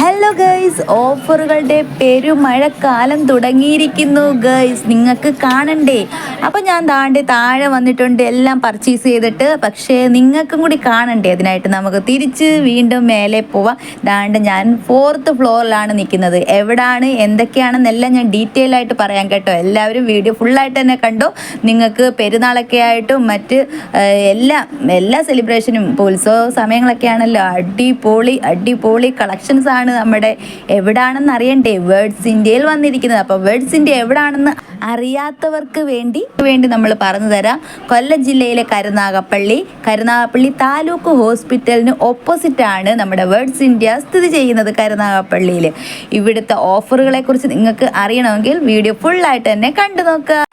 Hello guys ഓഫറുകളുടെ പെരുമഴക്കാലം തുടങ്ങിയിരിക്കുന്നു guys നിങ്ങൾക്ക് കാണണ്ടേ? അപ്പോൾ ഞാൻ താണ്ടി താഴെ വന്നിട്ടുണ്ട്. എല്ലാം പർച്ചേസ് ചെയ്തിട്ട്. പക്ഷേ നിങ്ങൾക്കും കൂടി കാണണ്ടേ? അതിനായിട്ട് നമുക്ക് തിരിച്ച് വീണ്ടും മേലെ പോവാം. താണ്ട് ഞാൻ ഫോർത്ത് ഫ്ലോറിലാണ് നിൽക്കുന്നത്. എവിടാണ്? എന്തൊക്കെയാണെന്നെല്ലാം ഞാൻ ഡീറ്റെയിൽ ആയിട്ട് പറയാം കേട്ടോ. എല്ലാവരും വീഡിയോ ഫുള്ളായിട്ട് തന്നെ കണ്ടോ? നിങ്ങൾക്ക് പെരുന്നാളൊക്കെ ആയിട്ടും മറ്റ് എല്ലാ എല്ലാ സെലിബ്രേഷനും ഉത്സവ സമയങ്ങളൊക്കെ ആണല്ലോ. അടിപൊളി അടിപൊളി കളക്ഷൻസ് ആണ് നമ്മുടെ എവിടാണെന്ന് അറിയണ്ടേ? വേർഡ്സ് ഇന്ത്യയിൽ വന്നിരിക്കുന്നത്. അപ്പോൾ വേർഡ്സ് ഇന്ത്യ എവിടാണെന്ന് അറിയാത്തവർക്ക് വേണ്ടി വേണ്ടി നമ്മൾ പറഞ്ഞു തരാം. കൊല്ലം ജില്ലയിലെ കരുനാഗപ്പള്ളി. കരുനാഗപ്പള്ളി താലൂക്ക് ഹോസ്പിറ്റലിന് ഓപ്പോസിറ്റ് ആണ് നമ്മുടെ വേർഡ്സ് ഇന്ത്യ സ്ഥിതി ചെയ്യുന്നത് കരുനാഗപ്പള്ളിയിൽ ഇവിടുത്തെ ഓഫറുകളെ കുറിച്ച് നിങ്ങൾക്ക് അറിയണമെങ്കിൽ വീഡിയോ ഫുള്ളായിട്ട് തന്നെ കണ്ടു നോക്കുക.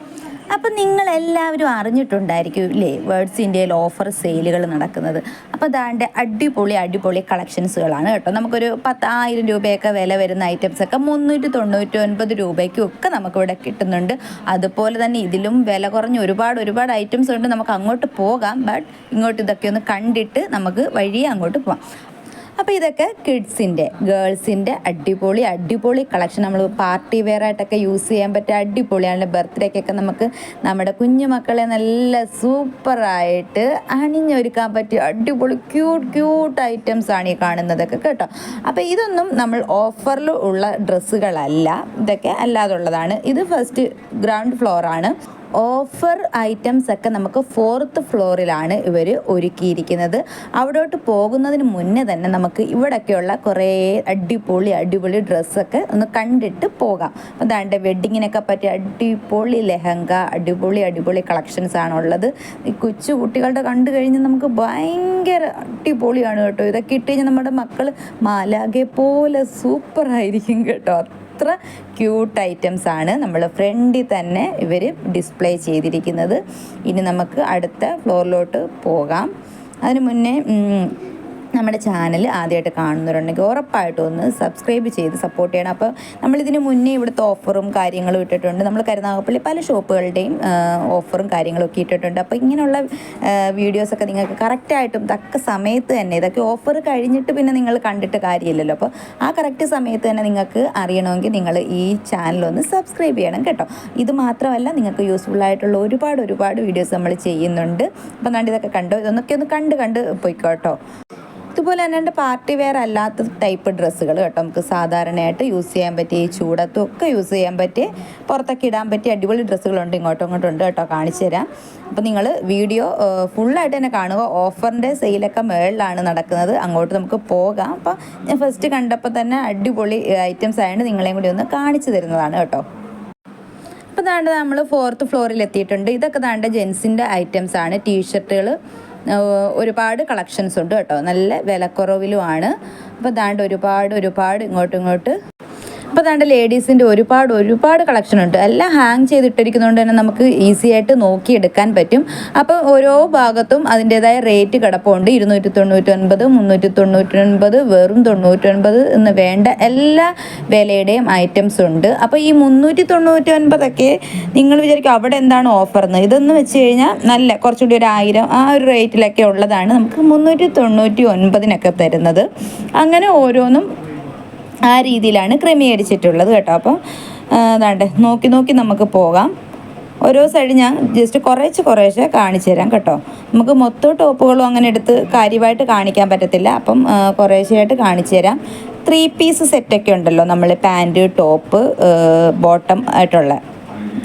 അപ്പം നിങ്ങൾ എല്ലാവരും അറിഞ്ഞിട്ടുണ്ടായിരിക്കും ഇല്ലേ? വേർഡ്സ് ഇന്ത്യയിൽ ഓഫർ സെയിലുകൾ നടക്കുന്നത്. അപ്പോൾ അതാണ്ട് അടിപൊളി അടിപൊളി കളക്ഷൻസുകളാണ് കേട്ടോ. നമുക്കൊരു പത്തായിരം രൂപയൊക്കെ വില വരുന്ന ഐറ്റംസ് ഒക്കെ മുന്നൂറ്റി തൊണ്ണൂറ്റി ഒൻപത് രൂപയ്ക്കും ഒക്കെ നമുക്കിവിടെ കിട്ടുന്നുണ്ട്. അതുപോലെ തന്നെ ഇതിലും വില കുറഞ്ഞ ഒരുപാട് ഒരുപാട് ഐറ്റംസ് ഉണ്ട്. നമുക്ക് അങ്ങോട്ട് പോകാം. ബട്ട് ഇങ്ങോട്ട് ഇതൊക്കെ ഒന്ന് കണ്ടിട്ട് നമുക്ക് വഴിയെ അങ്ങോട്ട് പോകാം അപ്പോൾ ഇതൊക്കെ കിഡ്സിന്റെ ഗേൾസിന്റെ അടിപൊളി അടിപൊളി കളക്ഷൻ നമ്മൾ പാർട്ടി വെയർ ആയിട്ടൊക്കെ യൂസ് ചെയ്യാൻ പറ്റിയ അടിപൊളിയാണ് ബർത്ത്ഡേക്കൊക്കെ നമുക്ക് നമ്മുടെ കുഞ്ഞു മക്കളെ നല്ല സൂപ്പറായിട്ട് അണിഞ്ഞൊരുക്കാൻ പറ്റിയ അടിപൊളി ക്യൂട്ട് ക്യൂട്ട് ഐറ്റംസ് ആണ് ഈ കാണുന്നതൊക്കെ കേട്ടോ. അപ്പോൾ ഇതൊന്നും നമ്മൾ ഓഫറിൽ ഉള്ള ഡ്രസ്സുകളല്ല ഇതൊക്കെ അല്ലാതുള്ളതാണ്. ഇത് ഫസ്റ്റ് ഗ്രൗണ്ട് ഫ്ലോറാണ് ഓഫർ ഐറ്റംസ് ഒക്കെ നമുക്ക് ഫോർത്ത് ഫ്ലോറിലാണ് ഇവർ ഒരുക്കിയിരിക്കുന്നത്. അവിടോട്ട് പോകുന്നതിന് മുന്നേ തന്നെ നമുക്ക് ഇവിടെയൊക്കെയുള്ള കുറേ അടിപൊളി അടിപൊളി ഡ്രസ്സൊക്കെ ഒന്ന് കണ്ടിട്ട് പോകാം. അതാണ്ട് വെഡ്ഡിങ്ങിനൊക്കെ പറ്റിയ അടിപൊളി ലെഹങ്ക അടിപൊളി അടിപൊളി കളക്ഷൻസ് ആണുള്ളത്. ഈ കൊച്ചു കുട്ടികളുടെ കണ്ടു കഴിഞ്ഞാൽ നമുക്ക് ഭയങ്കര അടിപൊളിയാണ് കേട്ടോ. ഇതൊക്കെ ഇട്ട് കഴിഞ്ഞാൽ നമ്മുടെ മക്കൾ മാലാകെ പോലെ സൂപ്പറായിരിക്കും കേട്ടോ. അത്ര ക്യൂട്ട് ഐറ്റംസ് ആണ് നമ്മൾ ഫ്രണ്ടിൽ തന്നെ ഇവർ ഡിസ്പ്ലേ ചെയ്തിരിക്കുന്നത്. ഇനി നമുക്ക് അടുത്ത ഫ്ലോറിലോട്ട് പോകാം. അതിന് മുന്നേ നമ്മുടെ ചാനൽ ആദ്യമായിട്ട് കാണുന്നവരുണ്ടെങ്കിൽ ഉറപ്പായിട്ടും ഒന്ന് സബ്സ്ക്രൈബ് ചെയ്ത് സപ്പോർട്ട് ചെയ്യണം. അപ്പോൾ നമ്മളിതിന് മുന്നേ ഇവിടുത്തെ ഓഫറും കാര്യങ്ങളും ഇട്ടിട്ടുണ്ട്. നമ്മൾ കരുനാഗപ്പള്ളി പല ഷോപ്പുകളുടെയും ഓഫറും കാര്യങ്ങളും ഒക്കെ ഇട്ടിട്ടുണ്ട്. അപ്പോൾ ഇങ്ങനെയുള്ള വീഡിയോസൊക്കെ നിങ്ങൾക്ക് കറക്റ്റായിട്ടും തക്ക സമയത്ത് തന്നെ ഇതൊക്കെ ഓഫർ കഴിഞ്ഞിട്ട് പിന്നെ നിങ്ങൾ കണ്ടിട്ട് കാര്യമില്ലല്ലോ. അപ്പോൾ ആ കറക്റ്റ് സമയത്ത് തന്നെ നിങ്ങൾക്ക് അറിയണമെങ്കിൽ നിങ്ങൾ ഈ ചാനലൊന്ന് സബ്സ്ക്രൈബ് ചെയ്യണം കേട്ടോ. ഇത് മാത്രമല്ല നിങ്ങൾക്ക് യൂസ്ഫുൾ ആയിട്ടുള്ള ഒരുപാട് ഒരുപാട് വീഡിയോസ് നമ്മൾ ചെയ്യുന്നുണ്ട്. അപ്പം കണ്ടിതൊക്കെ കണ്ടോ? ഇതൊന്നൊക്കെ ഒന്ന് കണ്ട് കണ്ട് പോയിക്കോട്ടോ ഇതുപോലെ തന്നെ എന്റെ പാർട്ടി വെയർ അല്ലാത്ത ടൈപ്പ് ഡ്രസ്സുകൾ കേട്ടോ നമുക്ക് സാധാരണയായിട്ട് യൂസ് ചെയ്യാൻ പറ്റിയ ഈ ചൂടത്തും ഒക്കെ യൂസ് ചെയ്യാൻ പറ്റിയ പുറത്തൊക്കെ ഇടാൻ പറ്റിയ അടിപൊളി ഡ്രസ്സുകളുണ്ട് ഇങ്ങോട്ടും ഇങ്ങോട്ടും ഉണ്ട് കേട്ടോ കാണിച്ചു തരാം. അപ്പോൾ നിങ്ങൾ വീഡിയോ ഫുള്ളായിട്ട് തന്നെ കാണുക. ഓഫറിന്റെ സെയിലൊക്കെ മേളിലാണ് നടക്കുന്നത്. അങ്ങോട്ട് നമുക്ക് പോകാം. അപ്പോൾ ഞാൻ ഫസ്റ്റ് കണ്ടപ്പോൾ തന്നെ അടിപൊളി ഐറ്റംസ് ആയതുകൊണ്ട് നിങ്ങളെയും കൂടി ഒന്ന് കാണിച്ചു തരുന്നതാണ് കേട്ടോ. അപ്പോൾ താണ്ട് നമ്മൾ ഫോർത്ത് ഫ്ലോറിൽ എത്തിയിട്ടുണ്ട് ഇതൊക്കെ താണ്ട് ജെൻസിന്റെ ഐറ്റംസ് ആണ്. ടീഷർട്ടുകൾ ഒരുപാട് കളക്ഷൻസ് ഉണ്ട് കേട്ടോ. നല്ല വിലക്കുറവിലുമാണ്. അപ്പോൾ ദാണ്ട് ഒരുപാട് ഒരുപാട് ഇങ്ങോട്ടും ഇങ്ങോട്ട് അപ്പോൾ ദാണ്ട് ലേഡീസിന്റെ ഒരുപാട് ഒരുപാട് കളക്ഷൻ ഉണ്ട്. എല്ലാം ഹാങ് ചെയ്തിട്ടിരിക്കുന്നതുകൊണ്ട് തന്നെ നമുക്ക് ഈസി ആയിട്ട് നോക്കി എടുക്കാൻ പറ്റും. അപ്പോൾ ഓരോ ഭാഗത്തും അതിന്റേതായ റേറ്റ് കിടപ്പുണ്ട്. ഇരുന്നൂറ്റി തൊണ്ണൂറ്റൊൻപത് മുന്നൂറ്റി തൊണ്ണൂറ്റൊൻപത് വെറും തൊണ്ണൂറ്റൊൻപത് എന്ന് വേണ്ട എല്ലാ വിലയുടെയും ഐറ്റംസ് ഉണ്ട്. അപ്പോൾ ഈ മുന്നൂറ്റി തൊണ്ണൂറ്റി ഒൻപതൊക്കെ നിങ്ങൾ വിചാരിക്കും അവിടെ എന്താണ് ഓഫർ എന്ന്. ഇതെന്ന് വെച്ച് കഴിഞ്ഞാൽ നല്ല കുറച്ചുകൂടി ഒരു ആയിരം ആ ഒരു റേറ്റിലൊക്കെ ഉള്ളതാണ് നമുക്ക് മുന്നൂറ്റി തൊണ്ണൂറ്റി ഒൻപതിനൊക്കെ തരുന്നത്. അങ്ങനെ ഓരോന്നും ആ രീതിയിലാണ് ക്രമീകരിച്ചിട്ടുള്ളത് കേട്ടോ. അപ്പം അതാണ്ട് നോക്കി നോക്കി നമുക്ക് പോകാം. ഓരോ സൈഡ് ഞാൻ ജസ്റ്റ് കുറേശ്ശെ കുറേശ്ശെ കാണിച്ചു തരാം കേട്ടോ. നമുക്ക് മൊത്തം ടോപ്പുകളും അങ്ങനെ എടുത്ത് കാര്യമായിട്ട് കാണിക്കാൻ പറ്റത്തില്ല. അപ്പം കുറേശ്ശെയായിട്ട് കാണിച്ചു തരാം. ത്രീ പീസ് സെറ്റൊക്കെ ഉണ്ടല്ലോ നമ്മൾ പാന്റ് ടോപ്പ് ബോട്ടം ആയിട്ടുള്ള.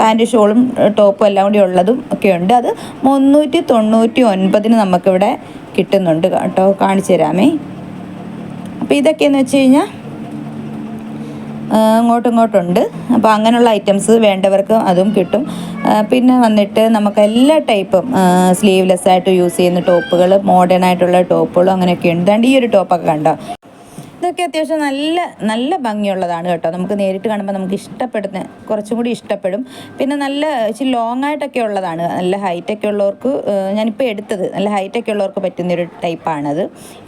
പാന്റ് ഷോളും ടോപ്പും എല്ലാം കൂടി ഉള്ളതും ഒക്കെ ഉണ്ട്. അത് മുന്നൂറ്റി തൊണ്ണൂറ്റി ഒൻപതിന് നമുക്കിവിടെ കിട്ടുന്നുണ്ട് കേട്ടോ. കാണിച്ചു തരാമേ. അപ്പോൾ ഇതൊക്കെയെന്ന് വെച്ച് കഴിഞ്ഞാൽ അങ്ങോട്ടും ഇങ്ങോട്ടുണ്ട് അപ്പോൾ അങ്ങനെയുള്ള ഐറ്റംസ് വേണ്ടവർക്ക് അതും കിട്ടും. പിന്നെ വന്നിട്ട് നമുക്ക് എല്ലാ ടൈപ്പും സ്ലീവ്ലെസ് ആയിട്ട് യൂസ് ചെയ്യുന്ന ടോപ്പുകൾ മോഡേൺ ആയിട്ടുള്ള ടോപ്പുകളും അങ്ങനെയൊക്കെ ഉണ്ട്. ഈ ഒരു ടോപ്പൊക്കെ കണ്ടോ? ഇതൊക്കെ അത്യാവശ്യം നല്ല നല്ല ഭംഗിയുള്ളതാണ് കേട്ടോ. നമുക്ക് നേരിട്ട് കാണുമ്പോൾ നമുക്ക് ഇഷ്ടപ്പെടുന്ന കുറച്ചും കൂടി ഇഷ്ടപ്പെടും. പിന്നെ നല്ല ഇച്ചിരി ലോങ് ആയിട്ടൊക്കെ ഉള്ളതാണ്. നല്ല ഹൈറ്റൊക്കെ ഉള്ളവർക്ക് ഞാനിപ്പോൾ എടുത്തത്. നല്ല ഹൈറ്റൊക്കെ ഉള്ളവർക്ക് പറ്റുന്നൊരു ടൈപ്പാണത്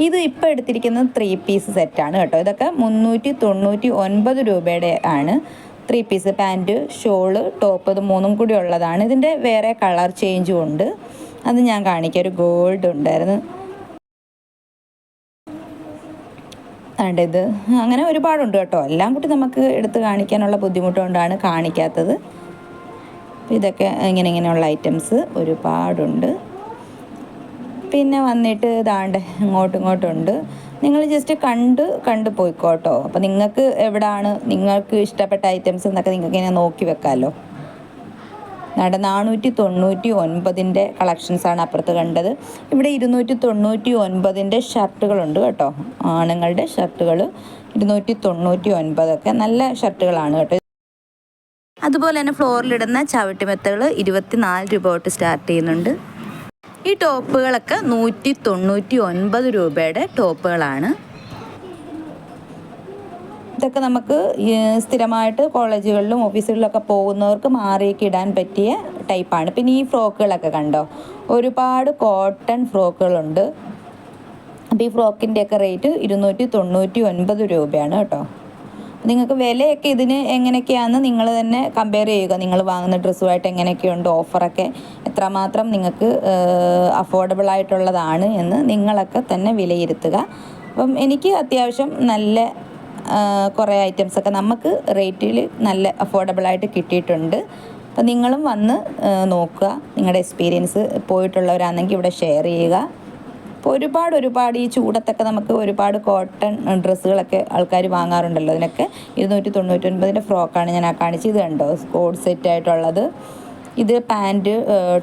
ഇത് ഇപ്പോൾ എടുത്തിരിക്കുന്നത് ത്രീ പീസ് സെറ്റാണ് കേട്ടോ. ഇതൊക്കെ മുന്നൂറ്റി തൊണ്ണൂറ്റി ഒൻപത് രൂപയുടെ ആണ്. Three piece pant shawl top ഇത് മൂന്നും കൂടി ഉള്ളതാണ്. ഇതിന്റെ വേറെ കളർ ചേഞ്ചും ഉണ്ട്. അത് ഞാൻ കാണിക്കാം. ഒരു ഗോൾഡ് ഉണ്ടായിരുന്നു അതുകൊണ്ട് ഇത് അങ്ങനെ ഒരുപാടുണ്ട് കേട്ടോ. എല്ലാം കൂടി നമുക്ക് എടുത്ത് കാണിക്കാനുള്ള ബുദ്ധിമുട്ടുകൊണ്ടാണ് കാണിക്കാത്തത്. ഇതൊക്കെ ഇങ്ങനെ ഇങ്ങനെയുള്ള ഐറ്റംസ് ഒരുപാടുണ്ട്. പിന്നെ വന്നിട്ട് ഇതാണ്ട് ഇങ്ങോട്ടും ഇങ്ങോട്ടുണ്ട് നിങ്ങൾ ജസ്റ്റ് കണ്ട് കണ്ട് പോയിക്കോട്ടോ. അപ്പോൾ നിങ്ങൾക്ക് എവിടാണ് നിങ്ങൾക്ക് ഇഷ്ടപ്പെട്ട ഐറ്റംസ് എന്നൊക്കെ നിങ്ങൾക്ക് ഇങ്ങനെ നോക്കി വെക്കാമല്ലോ നട നാനൂറ്റി തൊണ്ണൂറ്റി ഒൻപതിന്റെ കളക്ഷൻസാണ് അപ്പുറത്ത് കണ്ടത്. ഇവിടെ ഇരുന്നൂറ്റി തൊണ്ണൂറ്റി ഒൻപതിന്റെ ഷർട്ടുകളുണ്ട് കേട്ടോ. ആണുങ്ങളുടെ ഷർട്ടുകൾ ഇരുന്നൂറ്റി തൊണ്ണൂറ്റി ഒൻപതൊക്കെ നല്ല ഷർട്ടുകളാണ് കേട്ടോ. അതുപോലെ തന്നെ ഫ്ലോറിലിടുന്ന ചവിട്ടിമെത്തകൾ ഇരുപത്തിനാല് രൂപ തൊട്ട് സ്റ്റാർട്ട് ചെയ്യുന്നുണ്ട്. ഈ ടോപ്പുകളൊക്കെ നൂറ്റി തൊണ്ണൂറ്റി ഒൻപത് രൂപയുടെ ടോപ്പുകളാണ്. ഇതൊക്കെ നമുക്ക് സ്ഥിരമായിട്ട് കോളേജുകളിലും ഓഫീസുകളിലൊക്കെ പോകുന്നവർക്ക് മാറിയൊക്കെ ഇടാൻ പറ്റിയ ടൈപ്പാണ്. പിന്നെ ഈ ഫ്രോക്കുകളൊക്കെ കണ്ടോ? ഒരുപാട് കോട്ടൺ ഫ്രോക്കുകളുണ്ട്. അപ്പോൾ ഈ ഫ്രോക്കിന്റെയൊക്കെ റേറ്റ് ഇരുന്നൂറ്റി തൊണ്ണൂറ്റി ഒൻപത് രൂപയാണ് കേട്ടോ. നിങ്ങൾക്ക് വിലയൊക്കെ ഇതിന് എങ്ങനെയൊക്കെയാണെന്ന് നിങ്ങൾ തന്നെ കമ്പയർ ചെയ്യുക. നിങ്ങൾ വാങ്ങുന്ന ഡ്രസ്സുമായിട്ട് എങ്ങനെയൊക്കെയുണ്ട് ഓഫറൊക്കെ? എത്രമാത്രം നിങ്ങൾക്ക് അഫോർഡബിൾ ആയിട്ടുള്ളതാണ് എന്ന് നിങ്ങളൊക്കെ തന്നെ വിലയിരുത്തുക. അപ്പം എനിക്ക് അത്യാവശ്യം നല്ല കുറേ ഐറ്റംസൊക്കെ നമുക്ക് റേറ്റിൽ നല്ല അഫോർഡബിളായിട്ട് കിട്ടിയിട്ടുണ്ട്. അപ്പം നിങ്ങളും വന്ന് നോക്കുക. നിങ്ങളുടെ എക്സ്പീരിയൻസ് പോയിട്ടുള്ളവരാണെങ്കിൽ ഇവിടെ ഷെയർ ചെയ്യുക. അപ്പോൾ ഒരുപാട് ഒരുപാട് ഈ ചൂടത്തൊക്കെ നമുക്ക് ഒരുപാട് കോട്ടൺ ഡ്രസ്സുകളൊക്കെ ആൾക്കാർ വാങ്ങാറുണ്ടല്ലോ. അതിനൊക്കെ ഇരുന്നൂറ്റി തൊണ്ണൂറ്റൊൻപതിന്റെ ഫ്രോക്കാണ് ഞാൻ ആ കാണിച്ചത് ഇത് കണ്ടോ? സ്പോർട് സെറ്റ് ആയിട്ടുള്ളത്. ഇത് പാന്റ്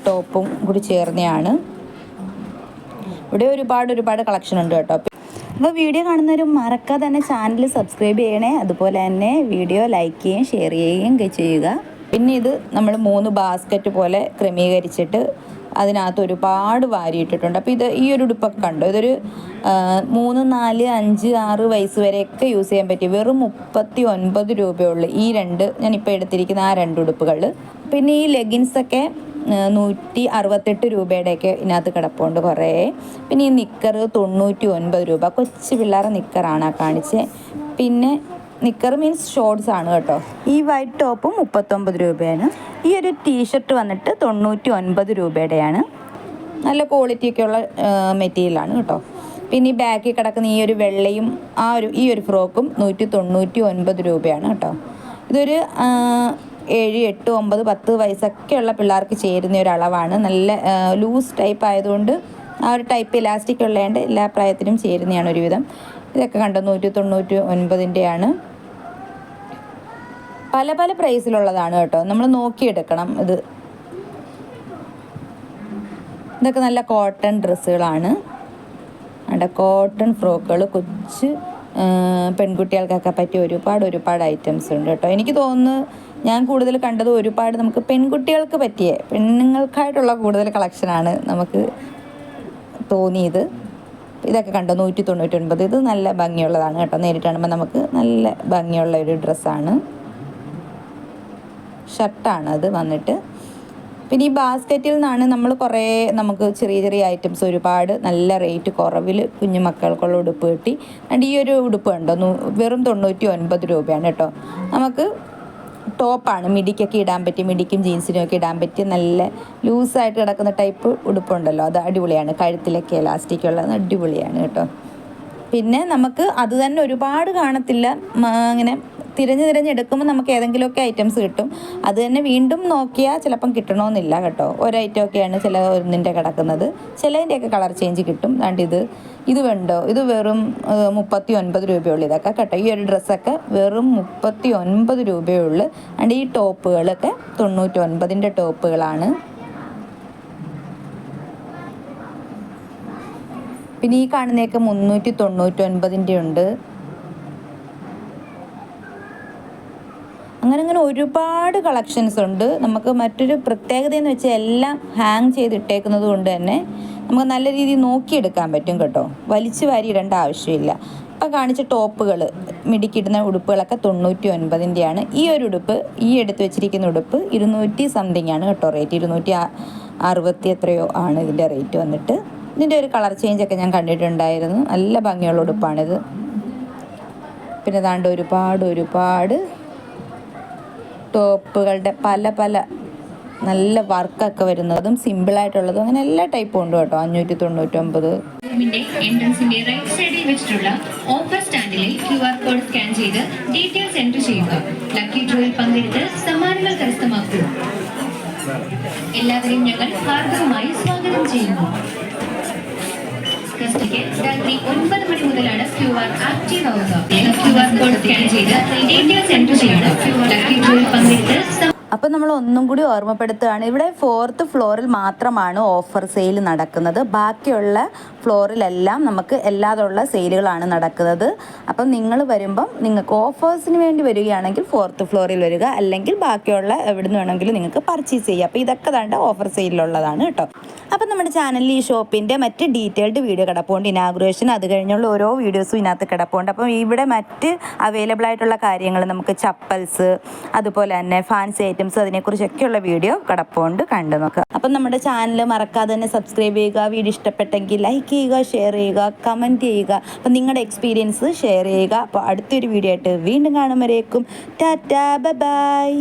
ടോപ്പും കൂടി ചേർന്നതാണ് ഇവിടെ ഒരുപാട് ഒരുപാട് കളക്ഷൻ ഉണ്ട് കേട്ടോ. അപ്പോൾ വീഡിയോ കാണുന്നവർ മറക്കാതെ തന്നെ ചാനൽ സബ്സ്ക്രൈബ് ചെയ്യണേ. അതുപോലെ തന്നെ വീഡിയോ ലൈക്ക് ചെയ്യുകയും ഷെയർ ചെയ്യുകയും ചെയ്യുക. പിന്നെ ഇത് നമ്മൾ മൂന്ന് ബാസ്ക്കറ്റ് പോലെ ക്രമീകരിച്ചിട്ട് അതിനകത്ത് ഒരുപാട് വാരിയിട്ടിട്ടുണ്ട്. അപ്പോൾ ഇത് ഈ ഒരു ഉടുപ്പൊക്കെ കണ്ടോ? ഇതൊരു മൂന്ന് നാല് അഞ്ച് ആറ് വയസ്സ് വരെയൊക്കെ യൂസ് ചെയ്യാൻ പറ്റി വെറും മുപ്പത്തി ഒൻപത് രൂപയുള്ളൂ ഈ രണ്ട് ഞാനിപ്പോൾ എടുത്തിരിക്കുന്ന ആ രണ്ട് ഉടുപ്പുകൾ. പിന്നെ ഈ ലെഗിൻസൊക്കെ നൂറ്റി അറുപത്തെട്ട് രൂപയുടെയൊക്കെ ഇതിനകത്ത് കിടപ്പുണ്ട് കുറേ. പിന്നെ ഈ നിക്കർ തൊണ്ണൂറ്റി ഒൻപത് രൂപ. കൊച്ചു പിള്ളേരെ നിക്കറാണ് ആ കാണിച്ചത് പിന്നെ നിക്കർ മീൻസ് ഷോർട്സ് ആണ് കേട്ടോ. ഈ വൈറ്റ് ടോപ്പും മുപ്പത്തൊമ്പത് രൂപയാണ്. ഈ ഒരു ടീഷർട്ട് വന്നിട്ട് തൊണ്ണൂറ്റി ഒൻപത് രൂപയുടെയാണ്. നല്ല ക്വാളിറ്റിയൊക്കെയുള്ള മെറ്റീരിയലാണ് കേട്ടോ. പിന്നെ ഈ ബാക്കിൽ കിടക്കുന്ന ഈ ഒരു വെള്ളയും ആ ഒരു ഈ ഒരു ഫ്രോക്കും നൂറ്റി തൊണ്ണൂറ്റി ഒൻപത് രൂപയാണ് കേട്ടോ. ഇതൊരു ഏഴ് എട്ട് ഒമ്പത് പത്ത് വയസ്സൊക്കെയുള്ള പിള്ളേർക്ക് ചേരുന്ന ഒരു അളവാണ്. നല്ല ലൂസ് ടൈപ്പ് ആയതുകൊണ്ട് ആ ഒരു ടൈപ്പ് ഇലാസ്റ്റിക് ഉള്ളതുകൊണ്ട് എല്ലാ പ്രായത്തിനും ചേരുന്നതാണ് ഒരുവിധം. ഇതൊക്കെ കണ്ടോ? നൂറ്റി തൊണ്ണൂറ്റി ഒൻപതിന്റെയാണ് പല പല പ്രൈസിലുള്ളതാണ് കേട്ടോ. നമ്മൾ നോക്കിയെടുക്കണം ഇത്. ഇതൊക്കെ നല്ല കോട്ടൺ ഡ്രസ്സുകളാണ് അവിടെ കോട്ടൺ ഫ്രോക്കുകൾ കൊച്ച് പെൺകുട്ടികൾക്കൊക്കെ പറ്റിയ ഒരുപാട് ഒരുപാട് ഐറ്റംസ് ഉണ്ട് കേട്ടോ. എനിക്ക് തോന്നുന്നു ഞാൻ കൂടുതൽ കണ്ടത് ഒരുപാട് നമുക്ക് പെൺകുട്ടികൾക്ക് പറ്റിയ പെണ്ണുങ്ങൾക്കായിട്ടുള്ള കൂടുതൽ കളക്ഷനാണ് നമുക്ക് തോന്നിയത്. ഇതൊക്കെ കണ്ടോ? നൂറ്റി തൊണ്ണൂറ്റൊൻപത് ഇത് നല്ല ഭംഗിയുള്ളതാണ് കേട്ടോ. നേരിട്ട് കാണുമ്പോൾ നമുക്ക് നല്ല ഭംഗിയുള്ള ഒരു ഡ്രസ്സാണ് ഷർട്ടാണ് അത് വന്നിട്ട്. പിന്നെ ഈ ബാസ്ക്കറ്റിൽ നിന്നാണ് നമ്മൾ കുറേ നമുക്ക് ചെറിയ ചെറിയ ഐറ്റംസ് ഒരുപാട് നല്ല റേറ്റ് കുറവിൽ കുഞ്ഞു മക്കൾക്കുള്ള ഉടുപ്പ് കിട്ടി. ആൻഡ് ഈ ഒരു ഉടുപ്പ് ഉണ്ടോ വെറും തൊണ്ണൂറ്റി ഒൻപത് രൂപയാണ് കേട്ടോ. നമുക്ക് ടോപ്പാണ് മിടിക്കൊക്കെ ഇടാൻ പറ്റിയ മിടിക്കും ജീൻസിനും ഒക്കെ ഇടാൻ പറ്റിയ നല്ല ലൂസായിട്ട് കിടക്കുന്ന ടൈപ്പ് ഉടുപ്പുണ്ടല്ലോ. അത് അടിപൊളിയാണ്. കഴുത്തിലൊക്കെ ഇലാസ്റ്റിക് ഉള്ളത് അടിപൊളിയാണ് കേട്ടോ. പിന്നെ നമുക്ക് അത് തന്നെ ഒരുപാട് കാണത്തില്ല. അങ്ങനെ തിരഞ്ഞ് തിരഞ്ഞെടുക്കുമ്പോൾ നമുക്ക് ഏതെങ്കിലുമൊക്കെ ഐറ്റംസ് കിട്ടും. അത് തന്നെ വീണ്ടും നോക്കിയാൽ ചിലപ്പം കിട്ടണമെന്നില്ല കേട്ടോ. ഒരു item ഒക്കെയാണ് ചില ഒന്നിന്റെ കിടക്കുന്നത്. ചിലതിന്റെയൊക്കെ കളർ ചേഞ്ച് കിട്ടും. അതുകൊണ്ട് ഇത് ഇത് വേണ്ടോ ഇത് വെറും മുപ്പത്തി ഒൻപത് രൂപയുള്ളൂ ഇതൊക്കെ കേട്ടോ. ഈ ഒരു ഡ്രസ്സൊക്കെ വെറും മുപ്പത്തി ഒൻപത് രൂപയുള്ളൂ. അതുകൊണ്ട് ഈ ടോപ്പുകളൊക്കെ തൊണ്ണൂറ്റി ഒൻപതിന്റെ ടോപ്പുകളാണ്. പിന്നെ ഈ കാണുന്നതൊക്കെ മുന്നൂറ്റി തൊണ്ണൂറ്റി ഒൻപതിന്റെ ഉണ്ട്. അങ്ങനെ അങ്ങനെ ഒരുപാട് കളക്ഷൻസ് ഉണ്ട്. നമുക്ക് മറ്റൊരു പ്രത്യേകത എന്ന് വെച്ചാൽ എല്ലാം ഹാങ് ചെയ്തിട്ടേക്കുന്നത് കൊണ്ട് തന്നെ നമുക്ക് നല്ല രീതിയിൽ നോക്കിയെടുക്കാൻ പറ്റും കേട്ടോ. വലിച്ചു വാരി ഇടേണ്ട ആവശ്യമില്ല. ഇപ്പം കാണിച്ച ടോപ്പുകൾ മിടിക്കിടുന്ന ഉടുപ്പുകളൊക്കെ തൊണ്ണൂറ്റി ഒൻപതിന്റെയാണ് ഈ ഒരു ഉടുപ്പ് ഈ എടുത്ത് വെച്ചിരിക്കുന്ന ഉടുപ്പ് ഇരുന്നൂറ്റി സംതിങ് ആണ് കേട്ടോ റേറ്റ് ഇരുന്നൂറ്റി അറുപത്തി എത്രയോ ആണ് ഇതിന്റെ റേറ്റ് വന്നിട്ട്. ഇതിന്റെ ഒരു കളർ ചേഞ്ച് ഒക്കെ ഞാൻ കണ്ടിട്ടുണ്ടായിരുന്നു. നല്ല ഭംഗിയുള്ള ഉടുപ്പാണിത്. പിന്നെ ദാണ്ട് ഒരുപാട് ഒരുപാട് ടോപ്പുകളുടെ പല പല നല്ല വർക്കൊക്കെ വരുന്നതും സിമ്പിളായിട്ടുള്ളതും അങ്ങനെ എല്ലാ ടൈപ്പും ഉണ്ട് കേട്ടോ. അഞ്ഞൂറ്റി തൊണ്ണൂറ്റൊമ്പത് ഒമ്പത് റൈറ്റ് സൈഡിൽ വെച്ചിട്ടുള്ള കോഡ് സ്കാൻ ഡീറ്റെയിൽസ് എൻട്രി ചെയ്യുക. ലക്കി സമ്മാനങ്ങൾ എല്ലാവരെയും ഞങ്ങൾ ഹാർദ്ദമായി സ്വാഗതം ചെയ്യുന്നു. കസ്റ്റഡിക്ക് രാത്രി ഒൻപത് മണി മുതലാണ് ക്യു ആർ ആക്റ്റീവ് ആവുക. ക്യു ആർ കോഡ് സ്കാൻ ചെയ്ത് ഡീറ്റെയിൽസ് എൻട്രി ചെയ്യണം സം- അപ്പം നമ്മൾ ഒന്നും കൂടി ഓർമ്മപ്പെടുത്തുകയാണ്. ഇവിടെ ഫോർത്ത് ഫ്ലോറിൽ മാത്രമാണ് ഓഫർ സെയിൽ നടക്കുന്നത്. ബാക്കിയുള്ള ഫ്ലോറിലെല്ലാം നമുക്ക് എല്ലാതുള്ള സെയിലുകളാണ് നടക്കുന്നത്. അപ്പം നിങ്ങൾ വരുമ്പം നിങ്ങൾക്ക് ഓഫേഴ്സിന് വേണ്ടി വരികയാണെങ്കിൽ ഫോർത്ത് ഫ്ലോറിൽ വരിക. അല്ലെങ്കിൽ ബാക്കിയുള്ള എവിടെ നിന്ന് വേണമെങ്കിലും നിങ്ങൾക്ക് പർച്ചേസ് ചെയ്യാം. അപ്പോൾ ഇതൊക്കെ തണ്ട ഓഫർ സെയിലുള്ളതാണ് കേട്ടോ. അപ്പം നമ്മുടെ ചാനലിൽ ഈ ഷോപ്പിന്റെ മറ്റ് ഡീറ്റെയിൽഡ് വീഡിയോ കിടപ്പുണ്ട്. ഇനാഗുറേഷൻ അത് കഴിഞ്ഞുള്ള ഓരോ വീഡിയോസും ഇതിനകത്ത് കിടപ്പുണ്ട്. അപ്പം ഇവിടെ മറ്റ് അവൈലബിൾ ആയിട്ടുള്ള കാര്യങ്ങൾ നമുക്ക് ചപ്പൽസ് അതുപോലെ തന്നെ ഫാൻസി ഐറ്റംസ് അതിനെക്കുറിച്ചൊക്കെയുള്ള വീഡിയോ കിടപ്പുണ്ട് കണ്ടു നോക്കുക അപ്പം നമ്മുടെ ചാനൽ മറക്കാതെ തന്നെ സബ്സ്ക്രൈബ് ചെയ്യുക വീഡിയോ ഇഷ്ടപ്പെട്ടെങ്കിൽ ലൈക്ക് ചെയ്യുക ഷെയർ ചെയ്യുക കമന്റ് ചെയ്യുക. അപ്പം നിങ്ങളുടെ എക്സ്പീരിയൻസ് ഷെയർ ചെയ്യുക. അപ്പോൾ അടുത്തൊരു വീഡിയോ ആയിട്ട് വീണ്ടും കാണുമ്പോഴേക്കും ടാറ്റാ ബൈ